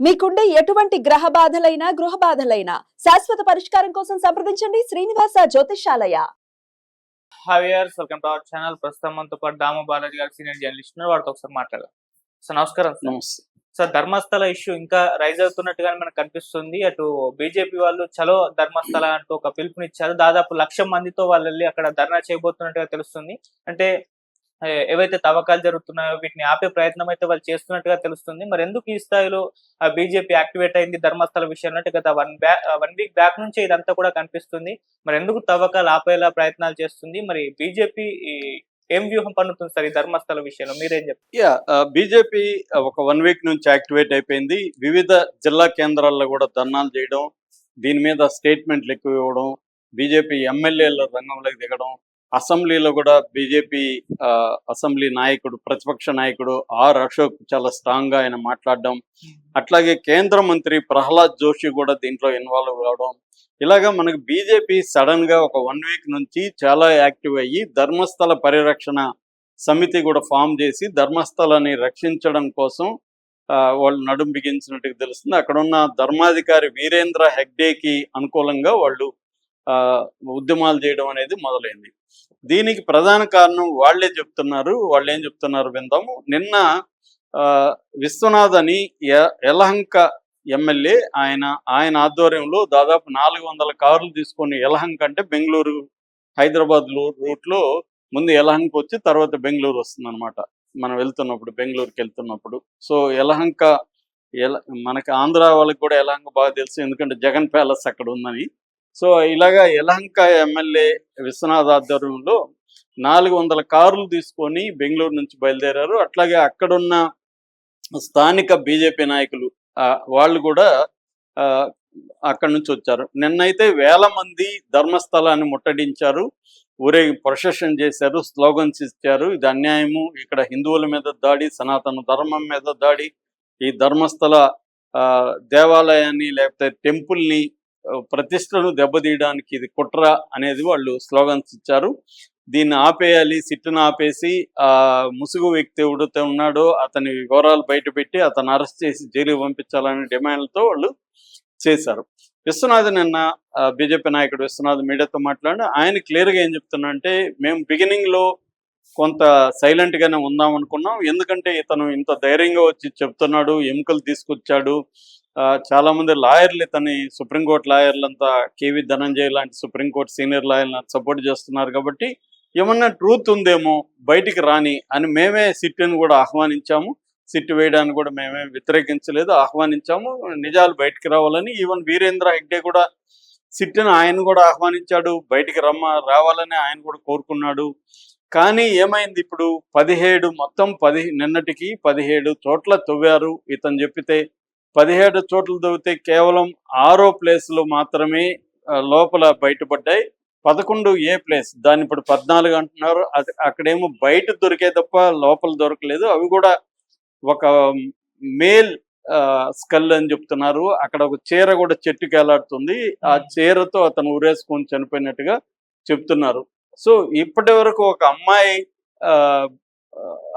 మీకుండే ఎటువంటి గ్రహ బాధలైనా గృహ బాధలైనా శాశ్వత పరిష్కారం కోసం సంప్రదించండి Srinivasa Jyothishalaya hi viewers welcome to our channel ప్రస్తుతం మనతో పాటు దామ బాలాజీ గారు సీనియర్ జర్నలిస్ట్ ఉన్నారు. వారితో ఒకసారి మాట్లాడదాం. సార్ నమస్కారం సార్ నమస్తే. సార్ ధర్మస్థల ఇష్యూ ఇంకా రైజ్ అవుతున్నట్టుగానే మనకు కనిపిస్తుంది. అటు బీజేపీ వాళ్ళు చలో ధర్మస్థల అంటూ ఒక పిలుపునిచ్చారు. దాదాపు లక్ష మందితో వాళ్ళు వెళ్ళి అక్కడ ధర్నా చేయబోతున్నట్టుగా తెలుస్తుంది. అంటే ఏవైతే తవ్వకాలు జరుగుతున్నాయో వీటిని ఆపే ప్రయత్నం అయితే వాళ్ళు చేస్తున్నట్టుగా తెలుస్తుంది. మరి ఎందుకు ఈ స్థాయిలో ఆ బీజేపీ యాక్టివేట్ అయింది ధర్మస్థల విషయంలో గత one back one week back నుంచి ఇదంతా కూడా కనిపిస్తుంది. మరి ఎందుకు తవ్వకాలు ఆపేలా ప్రయత్నాలు చేస్తుంది? మరి బీజేపీ ఏం వ్యూహం పన్నుతుంది సార్ ఈ ధర్మస్థల విషయంలో? మీరేం చెప్తారు యా బీజేపీ ఒక వన్ వీక్ నుంచి యాక్టివేట్ అయిపోయింది. వివిధ జిల్లా కేంద్రాల్లో కూడా ధర్నాలు చేయడం దీని మీద స్టేట్మెంట్లు ఎక్కువ ఇవ్వడం బీజేపీ ఎమ్మెల్యేల రంగంలోకి దిగడం అసెంబ్లీలో కూడా బీజేపీ అసెంబ్లీ నాయకుడు ప్రతిపక్ష నాయకుడు ఆర్ అశోక్ చాలా స్ట్రాంగ్గా ఆయన మాట్లాడడం. అట్లాగే కేంద్ర మంత్రి ప్రహ్లాద్ జోషి కూడా దీంట్లో ఇన్వాల్వ్ కావడం. ఇలాగా మనకి బీజేపీ సడన్గా ఒక వన్ వీక్ నుంచి చాలా యాక్టివ్ అయ్యి ధర్మస్థల పరిరక్షణ సమితి కూడా ఫామ్ చేసి ధర్మస్థలాన్ని రక్షించడం కోసం ఆ, వాళ్ళు నడుం బిగించినట్టుగా తెలుస్తుంది. అక్కడ ఉన్న ధర్మాధికారి వీరేంద్ర హెగ్డేకి అనుకూలంగా వాళ్ళు ఉద్యమాలు చేయడం అనేది మొదలైంది. దీనికి ప్రధాన కారణం వాళ్ళే చెప్తున్నారు. వాళ్ళు ఏం చెప్తున్నారు విందాము. నిన్న ఆ, విశ్వనాథ్ అని య- యలహంక ఎమ్మెల్యే ఆయన ఆయన ఆధ్వర్యంలో దాదాపు నాలుగు వందల కార్లు తీసుకొని యలహంక అంటే బెంగళూరు హైదరాబాద్ రూట్లో ముందు యలహంక వచ్చి తర్వాత బెంగళూరు వస్తుంది అనమాట మనం వెళ్తున్నప్పుడు బెంగళూరుకి వెళ్తున్నప్పుడు. సో యలహంక ఎల మనకి ఆంధ్ర వాళ్ళకి కూడా యలహంక బాగా తెలుసు. ఎందుకంటే జగన్ ప్యాలెస్ అక్కడ ఉందని. సో ఇలాగా యలహంక ఎమ్మెల్యే విశ్వనాథ్ ఆధ్వర్యంలో నాలుగు వందల కార్లు తీసుకొని బెంగళూరు నుంచి బయలుదేరారు. అట్లాగే అక్కడున్న స్థానిక బీజేపీ నాయకులు ఆ, వాళ్ళు కూడా ఆ, అక్కడి నుంచి వచ్చారు. నిన్నైతే వేల మంది ధర్మస్థలాన్ని ముట్టడించారు. ఊరే ప్రొసెషన్ చేశారు స్లోగన్స్ ఇచ్చారు. ఇది అన్యాయము. ఇక్కడ హిందువుల మీద దాడి సనాతన ధర్మం మీద దాడి. ఈ ధర్మస్థల ఆ, దేవాలయాన్ని లేకపోతే టెంపుల్ని ప్రతిష్టను దెబ్బతీయడానికి ఇది కుట్ర అనేది వాళ్ళు స్లోగన్స్ ఇచ్చారు. దీన్ని ఆపేయాలి సిట్టును ఆపేసి ఆ ముసుగు వ్యక్తి ఎవడైతే ఉన్నాడో అతని వివరాలు బయటపెట్టి అతను అరెస్ట్ చేసి జైలుకి పంపించాలనే డిమాండ్లతో వాళ్ళు చేశారు. విశ్వనాథ్ నిన్న బీజేపీ నాయకుడు విశ్వనాథ్ మీడియాతో మాట్లాడి ఆయన క్లియర్గా ఏం చెప్తున్నా అంటే మేము బిగినింగ్లో కొంత సైలెంట్ గానే ఉందాం అనుకున్నాం. ఎందుకంటే ఇతను ఇంత ధైర్యంగా వచ్చి చెప్తున్నాడు ఎముకలు తీసుకొచ్చాడు ఆ, చాలా మంది లాయర్లు ఇతని సుప్రీంకోర్టు లాయర్లంతా కేవీ ధనంజయ్ లాంటి సుప్రీంకోర్టు సీనియర్ లాయర్లను సపోర్ట్ చేస్తున్నారు కాబట్టి ఏమన్నా ట్రూత్ ఉందేమో బయటికి రాని అని మేమే సిట్ని కూడా ఆహ్వానించాము. సిట్ వేయడానికి కూడా మేమే వ్యతిరేకించలేదు ఆహ్వానించాము. నిజాలు బయటికి రావాలని ఈవెన్ వీరేంద్ర హెగ్డే కూడా సిట్ని ఆయన కూడా ఆహ్వానించాడు బయటికి రమ్మ రావాలని ఆయన కూడా కోరుకున్నాడు. కానీ ఏమైంది ఇప్పుడు? పదిహేడు మొత్తం పది నిన్నటికి పదిహేడు చోట్ల తవ్వారు. ఇతను చెప్పితే పదిహేడు చోట్ల తవ్వితే కేవలం ఆరో ప్లేస్లు మాత్రమే లోపల బయటపడ్డాయి. పదకొండు ఏ ప్లేస్ దాన్ని ఇప్పుడు పద్నాలుగు అంటున్నారు. అది అక్కడేమో బయట దొరికే తప్ప లోపల దొరకలేదు. అవి కూడా ఒక మేల్ స్కల్ అని చెప్తున్నారు. అక్కడ ఒక చీర కూడా చెట్టుకి వేలాడుతుంది ఆ చీరతో అతను ఉరేసుకొని చనిపోయినట్టుగా చెప్తున్నారు. సో ఇప్పటి వరకు ఒక అమ్మాయి ఆ,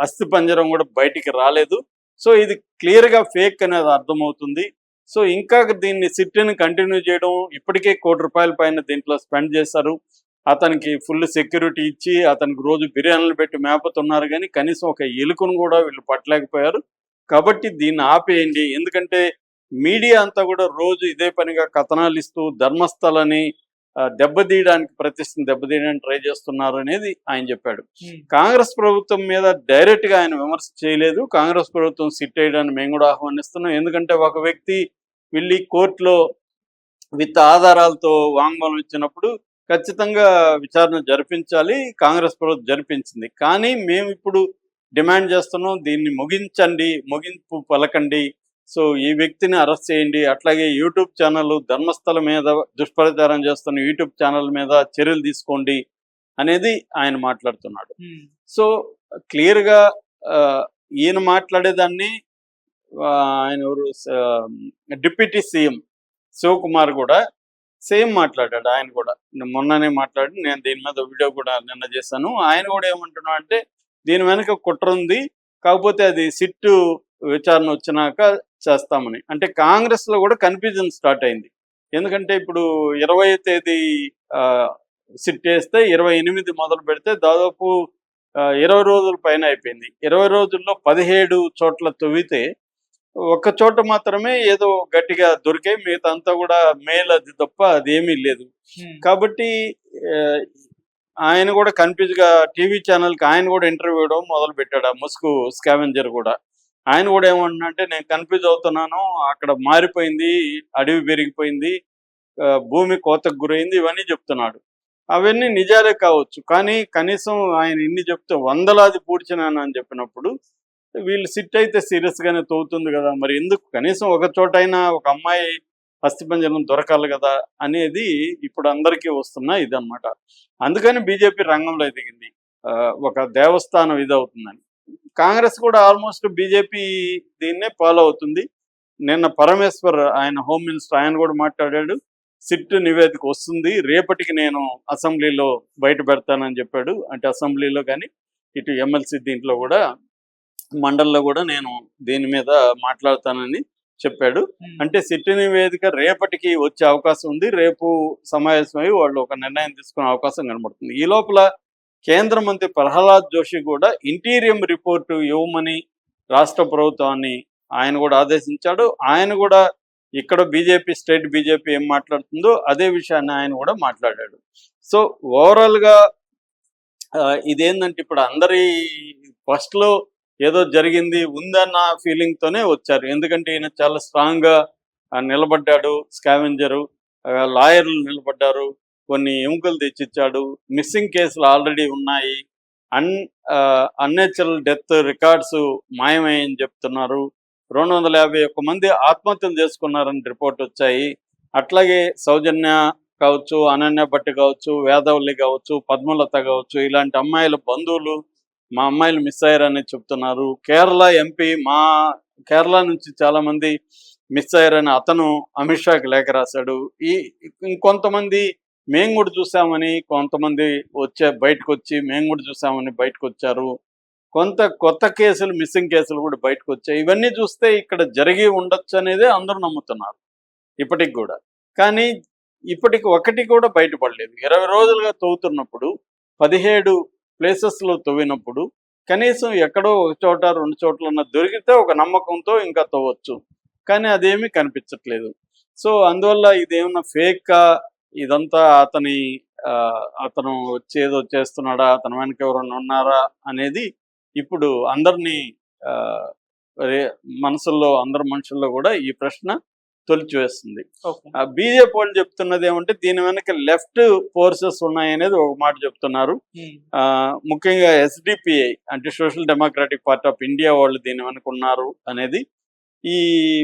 అస్థి పంజరం కూడా బయటికి రాలేదు. సో ఇది క్లియర్గా ఫేక్ అనేది అర్థమవుతుంది. సో ఇంకా దీన్ని సిట్ని కంటిన్యూ చేయడం ఇప్పటికే కోటి రూపాయల పైన దీంట్లో స్పెండ్ చేశారు. అతనికి ఫుల్ సెక్యూరిటీ ఇచ్చి అతనికి రోజు బిర్యానీలు పెట్టి మేపుతున్నారు కానీ కనీసం ఒక ఎలుకను కూడా వీళ్ళు పట్టలేకపోయారు. కాబట్టి దీన్ని ఆపేయండి. ఎందుకంటే మీడియా అంతా కూడా రోజు ఇదే పనిగా కథనాలు ఇస్తూ ధర్మస్థలని దెబ్బతీయడానికి ప్రతిష్టను దెబ్బతీయడానికి ట్రై చేస్తున్నారు అనేది ఆయన చెప్పాడు. కాంగ్రెస్ ప్రభుత్వం మీద డైరెక్ట్గా ఆయన విమర్శ చేయలేదు. కాంగ్రెస్ ప్రభుత్వం సిట్ వేయడాన్ని మేము కూడా ఆహ్వానిస్తున్నాం. ఎందుకంటే ఒక వ్యక్తి వెళ్ళి కోర్టులో విత్ ఆధారాలతో వాంగ్మూలం ఇచ్చినప్పుడు ఖచ్చితంగా విచారణ జరిపించాలి. కాంగ్రెస్ ప్రభుత్వం జరిపించింది. కానీ మేము ఇప్పుడు డిమాండ్ చేస్తున్నాం దీన్ని ముగించండి ముగింపు పలకండి. సో ఈ వ్యక్తిని అరెస్ట్ చేయండి. అట్లాగే యూట్యూబ్ ఛానల్ ధర్మస్థలం మీద దుష్ప్రచారం చేస్తున్న యూట్యూబ్ ఛానల్ మీద చర్యలు తీసుకోండి అనేది ఆయన మాట్లాడుతున్నాడు. సో క్లియర్గా ఆ, ఈయన మాట్లాడేదాన్ని ఆయన ఎవరు డిప్యూటీ సీఎం శివకుమార్ కూడా సేమ్ మాట్లాడాడు. ఆయన కూడా నేను మొన్ననే మాట్లాడి నేను దీని మీద వీడియో కూడా నిన్న చేశాను. ఆయన కూడా ఏమంటున్నా అంటే దీని వెనక కుట్ర ఉంది. కాకపోతే అది సిట్టు విచారణ వచ్చినాక చేస్తామని. అంటే కాంగ్రెస్లో కూడా కన్ఫ్యూజన్ స్టార్ట్ అయింది. ఎందుకంటే ఇప్పుడు ఇరవై తేదీ సిట్ వేస్తే ఇరవై ఎనిమిది మొదలు పెడితే దాదాపు ఇరవై రోజుల పైన అయిపోయింది. ఇరవై రోజుల్లో పదిహేడు చోట్ల తవ్వితే ఒక్క చోట మాత్రమే ఏదో గట్టిగా దొరికాయి మిగతా అంతా కూడా మేల్ అది తప్ప అది ఏమీ లేదు కాబట్టి ఆయన కూడా కన్ఫ్యూజ్గా టీవీ ఛానల్కి ఆయన కూడా ఇంటర్వ్యూ ఇవ్వడం మొదలు పెట్టాడు ఆ ముసుగు స్కావెంజర్ కూడా. ఆయన కూడా ఏమంటున్నాడంటే నేను కన్ఫ్యూజ్ అవుతున్నాను. అక్కడ మారిపోయింది. అడవి పెరిగిపోయింది. ఆ, భూమి కోతకు గురైంది. ఇవన్నీ చెప్తున్నాడు. అవన్నీ నిజాలే కావచ్చు. కానీ కనీసం ఆయన ఇన్ని చెప్తే వందలాది పూడ్చినాను అని చెప్పినప్పుడు వీళ్ళు సిట్ అయితే సీరియస్ తోగుతుంది కదా. మరి ఎందుకు? కనీసం ఒక చోటైనా ఒక అమ్మాయి అస్థిపంజరం దొరకాలి కదా అనేది ఇప్పుడు అందరికీ వస్తున్న ఇదన్నమాట. అందుకని బీజేపీ రంగంలో దిగింది ఆ, ఒక దేవస్థానం ఇది అవుతుందని కాంగ్రెస్ కూడా ఆల్మోస్ట్ బీజేపీ దీన్నే ఫాలో అవుతుంది. నిన్న పరమేశ్వర్ ఆయన హోమ్ మినిస్టర్ ఆయన కూడా మాట్లాడాడు. సిట్ నివేదిక వస్తుంది. రేపటికి నేను అసెంబ్లీలో బయట పెడతానని చెప్పాడు. అంటే అసెంబ్లీలో కానీ ఇటు ఎమ్మెల్సీ దీంట్లో కూడా మండలిలో కూడా నేను దీని మీద మాట్లాడతానని చెప్పాడు. అంటే సిట్ నివేదిక రేపటికి వచ్చే అవకాశం ఉంది. రేపు సమావేశమై వాళ్ళు ఒక నిర్ణయం తీసుకునే అవకాశం కనబడుతుంది. ఈ లోపల కేంద్ర మంత్రి ప్రహ్లాద్ జోషి కూడా ఇంటీరియం రిపోర్టు ఇవ్వమని రాష్ట్ర ప్రభుత్వాన్ని ఆయన కూడా ఆదేశించాడు. ఆయన కూడా ఇక్కడ బీజేపీ స్టేట్ బీజేపీ ఏం మాట్లాడుతుందో అదే విషయాన్ని ఆయన కూడా మాట్లాడాడు. సో ఓవరాల్గా ఇదేంటంటే ఇప్పుడు అందరి ఫస్ట్లో ఏదో జరిగింది ఉందన్న ఫీలింగ్ తోనే వచ్చారు. ఎందుకంటే ఈయన చాలా స్ట్రాంగ్గా నిలబడ్డాడు స్కావెంజరు లాయర్లు నిలబడ్డారు. కొన్ని ఎముకలు తెచ్చిచ్చాడు. మిస్సింగ్ కేసులు ఆల్రెడీ ఉన్నాయి. అన్ అన్నేచురల్ డెత్ రికార్డ్స్ మాయమయ్యని చెప్తున్నారు. రెండు వందల యాభై ఒక్క మంది ఆత్మహత్యలు చేసుకున్నారని రిపోర్ట్ వచ్చాయి. అట్లాగే సౌజన్య కావచ్చు అనన్య భట్టి కావచ్చు వేదవల్లి కావచ్చు పద్మలత కావచ్చు ఇలాంటి అమ్మాయిల బంధువులు మా అమ్మాయిలు మిస్ అయ్యారని చెప్తున్నారు. కేరళ ఎంపీ మా కేరళ నుంచి చాలా మంది మిస్ అయ్యారని అతను అమిత్ షాకి లేఖ రాశాడు. ఈ ఇంకొంతమంది మేము కూడా చూసామని కొంతమంది వచ్చే బయటకు వచ్చి మేము కూడా చూసామని బయటకు వచ్చారు కొంత కొత్త కేసులు మిస్సింగ్ కేసులు కూడా బయటకు వచ్చాయి ఇవన్నీ చూస్తే ఇక్కడ జరిగి ఉండొచ్చు అనేది అందరూ నమ్ముతున్నారు ఇప్పటికి కూడా. కానీ ఇప్పటికి ఒకటి కూడా బయటపడలేదు. ఇరవై రోజులుగా తవ్వుతున్నప్పుడు పదిహేడు ప్లేసెస్లో తవ్వినప్పుడు కనీసం ఎక్కడో ఒక చోట రెండు చోట్ల దొరికితే ఒక నమ్మకంతో ఇంకా తవ్వచ్చు. కానీ అదేమీ కనిపించట్లేదు. సో అందువల్ల ఇదేమన్నా ఫేకా ఇదంతా అతని అతను వచ్చి ఏదో చేస్తున్నాడా అతని వెనక ఎవరైనా ఉన్నారా అనేది ఇప్పుడు అందరినీ మనసుల్లో అందరి మనుషుల్లో కూడా ఈ ప్రశ్న తొలిచివేస్తుంది. బీజేపీ వాళ్ళు చెప్తున్నది ఏమంటే దీని వెనక లెఫ్ట్ ఫోర్సెస్ ఉన్నాయనేది ఒక మాట చెప్తున్నారు. ఆ, ముఖ్యంగా ఎస్డిపిఐ అంటే social democratic party of India వాళ్ళు దీని వెనక ఉన్నారు అనేది ఈ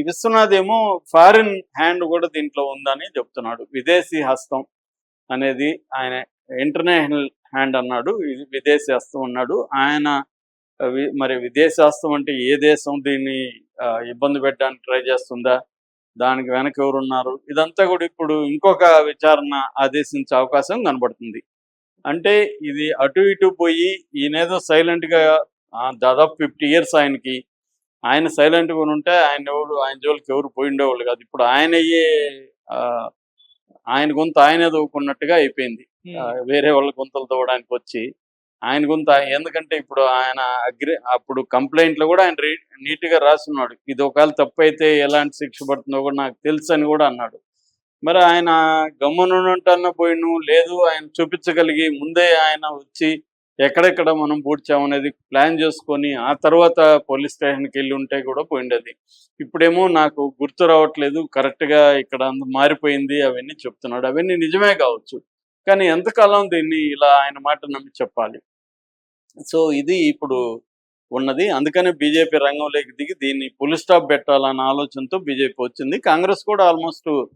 విశ్వనాథ్ ఏమో ఫారిన్ హ్యాండ్ కూడా దీంట్లో ఉందని చెప్తున్నాడు. విదేశీ హస్తం అనేది ఆయన ఇంటర్నేషనల్ హ్యాండ్ అన్నాడు. ఇది విదేశీ హస్తం అన్నాడు. ఆయన మరి విదేశీ హస్తం అంటే ఏ దేశం? దీన్ని ఇబ్బంది పెట్టడానికి ట్రై చేస్తుందా? దానికి వెనక ఎవరున్నారు? ఇదంతా కూడా ఇప్పుడు ఇంకొక విచారణ ఆదేశించే అవకాశం కనబడుతుంది. అంటే ఇది అటు ఇటు పోయి ఈయనేదో సైలెంట్గా దాదాపు ఫిఫ్టీ ఇయర్స్ ఆయనకి ఆయన సైలెంట్గా ఉంటే ఆయన ఎవరు ఆయన జోలికి ఎవరు పోయి ఉండేవాళ్ళు కాదు. ఇప్పుడు ఆయన ఆయన గొంతు ఆయనే దవ్వుకున్నట్టుగా అయిపోయింది. వేరే వాళ్ళ గొంతులు తవ్వడానికి వచ్చి ఆయన గొంతు ఎందుకంటే ఇప్పుడు ఆయన అగ్రి అప్పుడు కంప్లైంట్లో కూడా ఆయన రీ- నీట్గా రాసున్నాడు. ఇది ఒకవేళ తప్పు అయితే ఎలాంటి శిక్ష పడుతుందో కూడా నాకు తెలుసు అని కూడా అన్నాడు. మరి ఆయన గమ్మునుంటన్న పోయిను లేదు ఆయన చూపించగలిగి ముందే ఆయన వచ్చి ఎక్కడెక్కడ మనం పూడ్చామనేది ప్లాన్ చేసుకొని ఆ తర్వాత పోలీస్ స్టేషన్కి వెళ్ళి ఉంటే కూడా పోయిండేది. ఇప్పుడేమో నాకు గుర్తు రావట్లేదు కరెక్ట్గా ఇక్కడ మారిపోయింది అవన్నీ చెప్తున్నాడు. అవన్నీ నిజమే కావచ్చు కానీ ఎంతకాలం దీన్ని ఇలా ఆయన మాట నమ్మి చెప్పాలి? సో ఇది ఇప్పుడు ఉన్నది. అందుకనే బీజేపీ రంగంలోకి దిగి దీన్ని పులి స్టాప్ పెట్టాలన్న ఆలోచనతో బీజేపీ వచ్చింది. కాంగ్రెస్ కూడా ఆల్మోస్ట్